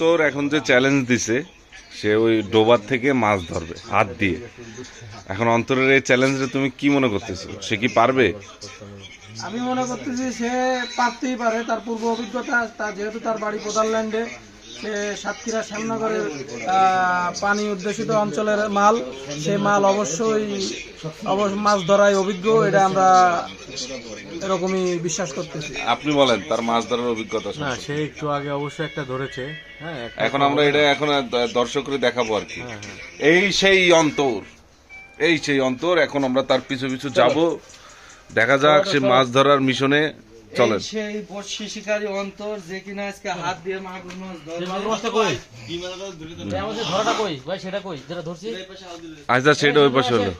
তোর এখন যে চ্যালেঞ্জ দিছে, সে ওই ডোবার থেকে মাছ ধরবে, হাত দিয়ে। এখন অন্তরের এই চ্যালেঞ্জটা তুমি কি মনে করতেছো? সে কি পারবে? আমি মনে করতেছি সে পারতেই পারে, তার পূর্ব অভিজ্ঞতা যেহেতু তার বাড়ি প্রধানল্যান্ডে সে সাতক্ষীরা শ্যামনগরের পানি উদ্দেশিত অঞ্চলের মাল। সে মাল অবশ্যই অবশ্য মাছ ধরায় অভিজ্ঞ এটা আমরা এরকমই বিশ্বাস করতেছি। আপনি বলেন তার মাছ ধরার অভিজ্ঞতা না সে একটু আগে অবশ্যই একটা ধরেছে হ্যাঁ এখন আমরা এটা এখন দর্শকরে দেখাবো আর কি। হ্যাঁ, হ্যাঁ। এই সেই অন্তর এই সেই অন্তর এখন আমরা তার পিছু পিছু যাব। দেখা যাক সে মাছ ধরার মিশনে চলেন। সেই বর্ষি শিকারী অন্তর যে কিনা আজকে হাত দিয়ে মাগুর মাছ ধরবে। মাছটা কই? আমাদের ধরাটা কই? ভাই সেটা কই? যেটা ধরছি? আচ্ছা সেটা ওই পাশে হলো।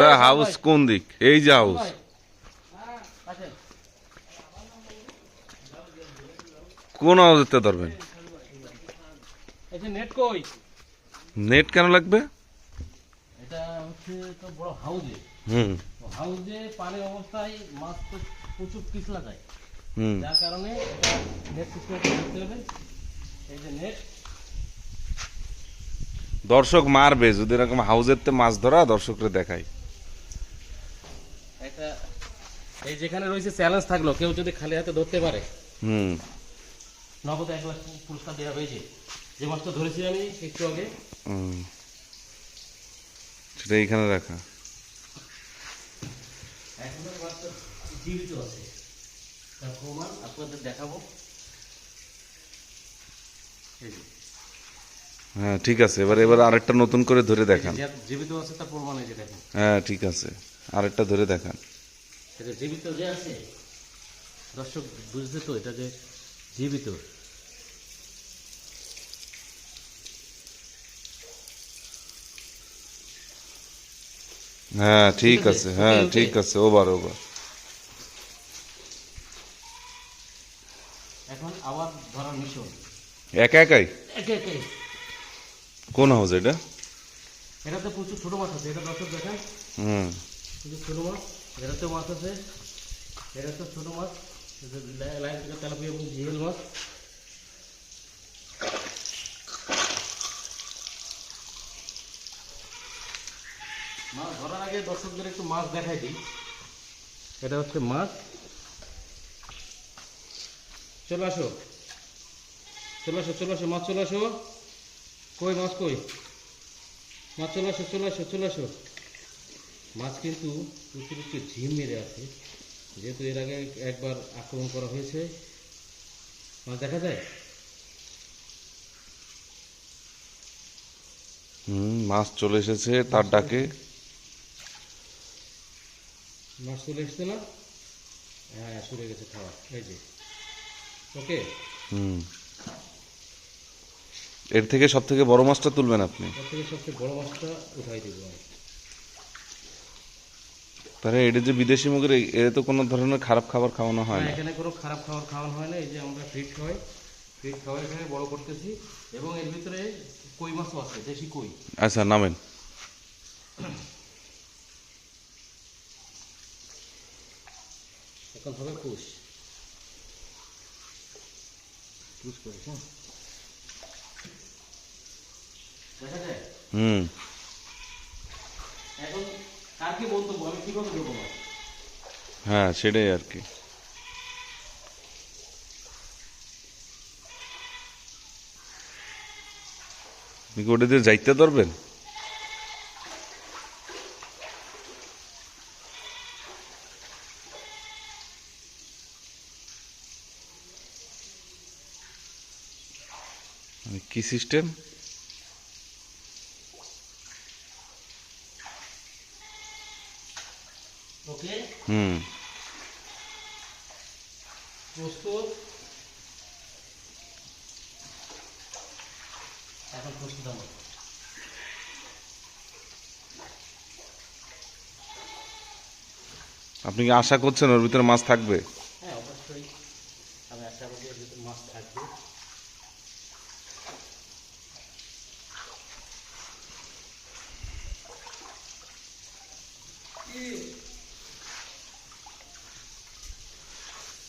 তা হাউস কোন দিক? এই যে হাউস। কোন হাউসেতে ধরবেন? নেট কই? নেট কেন লাগবে? এটা হচ্ছে তো বড় হাউজে। হুম। হাউজে পানির অবস্থায় মাছ তো প্রচুর পিছলা যায়। হুম যার কারণে এটা নেট সিস্টেম করতে হবে। এই যে নেট দর্শক মারবে যদি এরকম হাউজের তে মাছ ধরা দর্শকরে দেখাই। এই যেখানে রয়েছে চ্যালেঞ্জ থাকল কেউ যদি খালি হাতে ধরতে পারে হুম। নগদ এক লাখ পুরস্কার দেওয়া হয়েছে। যে মাছটা ধরেছি আমি একটু আগে। হুম। সেটা এইখানে রাখা। এখনও মাছটা জীবিত আছে। তার প্রমাণ আপনাদের দেখাবো। হ্যাঁ ঠিক আছে। এবার এবার আরেকটা নতুন করে ধরে দেখান। জীবিত আছে তার প্রমাণ এই দেখেন। হ্যাঁ ঠিক আছে। আরেকটা ধরে দেখান। এটা জীবিত যে আছে দর্শক বুঝতে তো এটা যে জীবিত। হ্যাঁ ঠিক আছে, হ্যাঁ। ঠিক আছে। ওভার ওভার এখন আবার ধরার মিশন একা একাই? একে একে কোন হাউস এটা? এটাতে প্রচুর ছোট মাছ আছে এটা দর্শক দেখেন হুম। ছোট মাছ এটাতে মাছ আছে এটাতে ছোট মাছ এটা লাইন থেকে তেলাপিয়া এবং মাছ। মাছ ধরার আগে দর্শকদের একটু মাছ দেখাই দিই। এটা হচ্ছে মাছ। চলে আসো। চলে আসো চলে আসো মাছ চলে আসো। কই মাছ কই? মাছ চলে আসো চলে আসো চলে আসো। মাছ কিন্তু একটু ঝিম মেরে আছে। যেহেতু এর আগে একবার আক্রমণ করা হয়েছে। মাছ দেখা যায়? হুম মাছ চলে এসেছে তার ডাকে। মাছ চলে এসছে না? হ্যাঁ সরে গেছে খাওয়া। এই যে। ওকে? হুম। এর থেকে সব থেকে বড় মাছটা তুলবেন আপনি। তার থেকে সবচেয়ে বড় মাছটা উঠাই দেবো তাহলে এটা যে বিদেশি মুগের এর তো কোনো ধরনের খারাপ খাবার খাওয়ানো হয় না, এখানে কোনো খারাপ খাবার খাওয়ানো হয় না এই যে আমরা ফিট খাওয়াই। ফিট খাওয়াই এখানে বড় করতেছি। এবং এর ভিতরে কই মাছও আছে দেশি কই। আচ্ছা নামেন। এখন হবে পুষ পুষ করিস হ্যাঁ দেখা যায় হুম। এখন কার কি মন্তব্য আমি কীভাবে দেবো হ্যাঁ সেটাই আর কি। আপনি কি ওটা দিয়ে যাইতে ধরবেন? মানে কি সিস্টেম ওকে হুম। এখন আপনি কি আশা করছেন ওর ভিতরে মাছ থাকবে?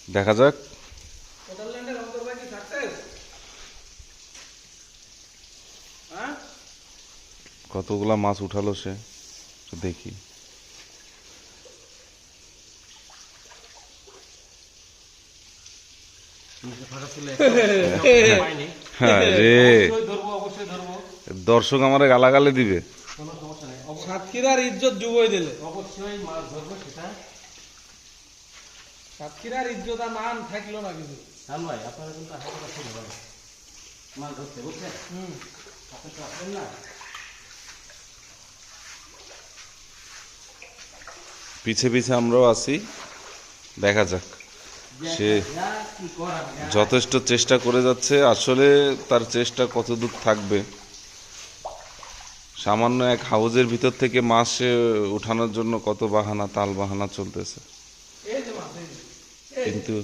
দেখা যাক। কতগুলা মাছ উঠালো সে? দেখি। হ্যাঁ, দর্শক আমার গালাগালে দিবে। সাতক্ষীরার ইজ্জত ডুবই দিলে। অবশ্যই মাছ ধরবো সেটা। সাতক্ষীরার ইজ্জত আর মান থাকল না কিছু। জান ভাই আপনারা কিন্তু আশা করা শুরু হবে মাছ ধরতে বুঝছেন? হুম। আপনি তো আসবেন না। পিছে পিছে আমরাও আছি। দেখা যাক। সে যথেষ্ট চেষ্টা করে যাচ্ছে। আসলে তার চেষ্টা কতদূর থাকবে? সামান্য এক হাউজের ভিতর থেকে মাছ উঠানোর জন্য কত বাহানা তাল বাহানা চলতেছে। কিন্তু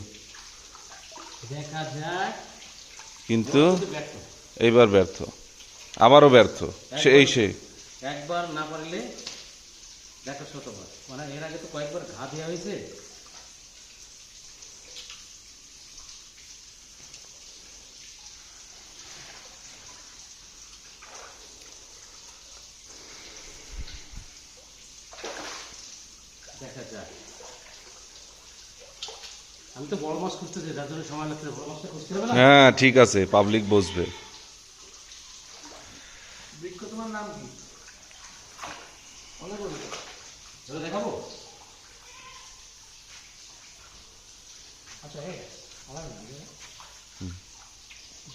কিন্তু ব্যর্থ। এইবার ব্যর্থ। আবারও ব্যর্থ। সে এই সে। একবার না পারলে দেখা শতবার মানে এর আগে তো কয়েকবার ঘা দেওয়া হয়েছে দেখা যাক আমি তো বড় মাছ খুঁজতেছি যার জন্য সময় লাগছে। বড় মাছটা খুঁজতে হবে না? হ্যাঁ ঠিক আছে পাবলিক বসবে। বৃক্ষ তোমার নাম কি? অনেক চলো দেখাবো? আচ্ছা আমার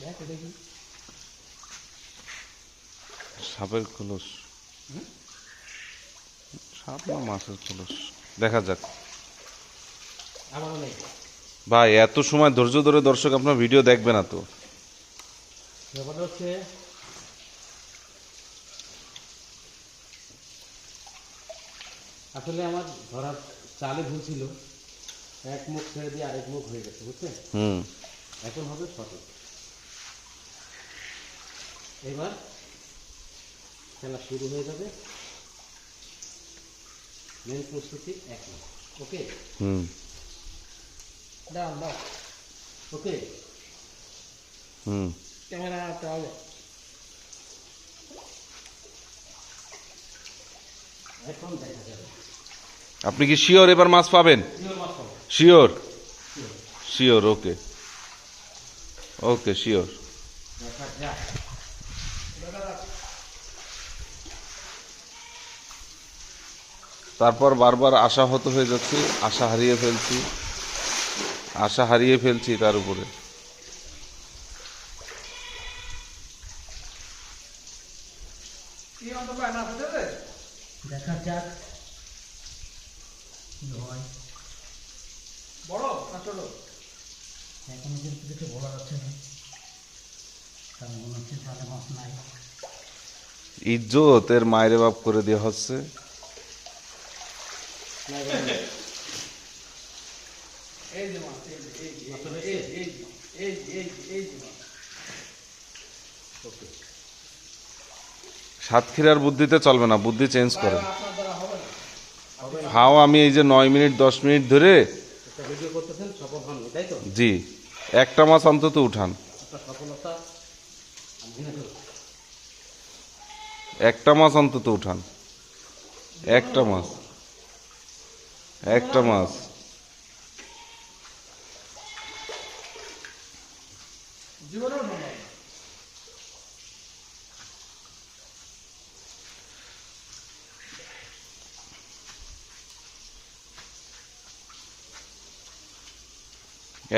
দেখ সাপের খোলস। সাপ না মাছের খোলস? দেখা যাক। আমারও নেই। ভাই এত সময় ধৈর্য ধরে দর্শক আপনার ভিডিও দেখবে না তো। ব্যাপারটা হচ্ছে আসলে আমার ধরার চালে ভুল ছিল। এক মুখ ছেড়ে দিয়ে আরেক মুখ হয়ে গেছে বুঝছেন? হুম। এখন হবে সঠিক। এবার খেলা শুরু হয়ে যাবে। মেন প্রস্তুতি এক ওকে হুম। ওকে? হুম। ক্যামেরা তাহলে এখন দেখা যাবে। আপনি কি শিওর এবার মাছ পাবেন। Sure sure? Okay. Okay sure. তারপর বারবার আশাহত হয়ে যাচ্ছি আশা হারিয়ে ফেলছি। আশা হারিয়ে ফেলছি তার উপরে। কি অন্ত পায় না বুঝতে দেখা যাক। কি হয় বড় না ছোট? এখনও কিন্তু কিছু বলা যাচ্ছে না। কারণ মনে হচ্ছে তাহলে মাছ নাই। ইজ্জত এর মায়ের বাপ করে দেওয়া হচ্ছে এই যে মাছ এই যে এই যে এই যে সাতক্ষীরার বুদ্ধিতে চলবে না, বুদ্ধি চেঞ্জ করে। হাও আমি এই যে নয় মিনিট, দশ মিনিট ধরে জি, একটা মাছ অন্তত উঠান। একটা মাছ অন্তত উঠান। একটা মাছ একটা মাছ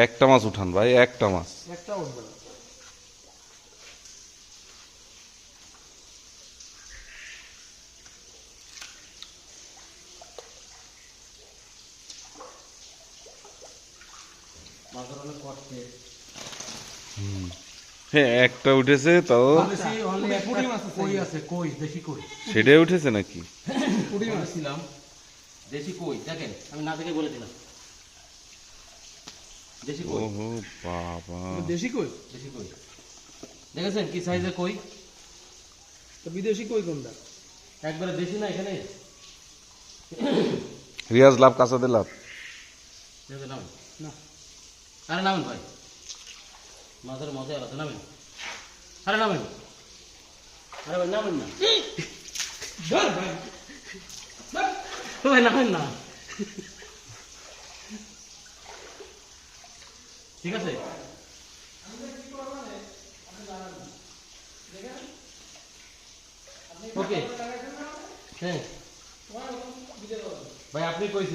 একটা মাছ উঠান ভাই একটা মাছ। একটা উঠবে না হ্যাঁ একটা উঠেছে তাও পুঁটি মাছ আছে। কই আছে কই দেশি কই? সেটাই উঠেছে নাকি? দেশি কই দেখেন আমি না দেখে বলে দিলাম। দেশি কই? ওহো বাবা। দেশি কই? দেশি কই? দেখেছেন কি সাইজের কই? তো বিদেশি কই কোনটা? একবারে দেশি না এখানে? রিয়াজ লাভ কাঁচাতে লাভ। না। আরে নামেন ভাই? মাছের মজা আলাদা নামেন? আরে নামেন? আরে ভাই নামেন না। ভাই নামেন না। ঠিক আছে? ওকে হ্যাঁ। ভাই আপনি কইছেন।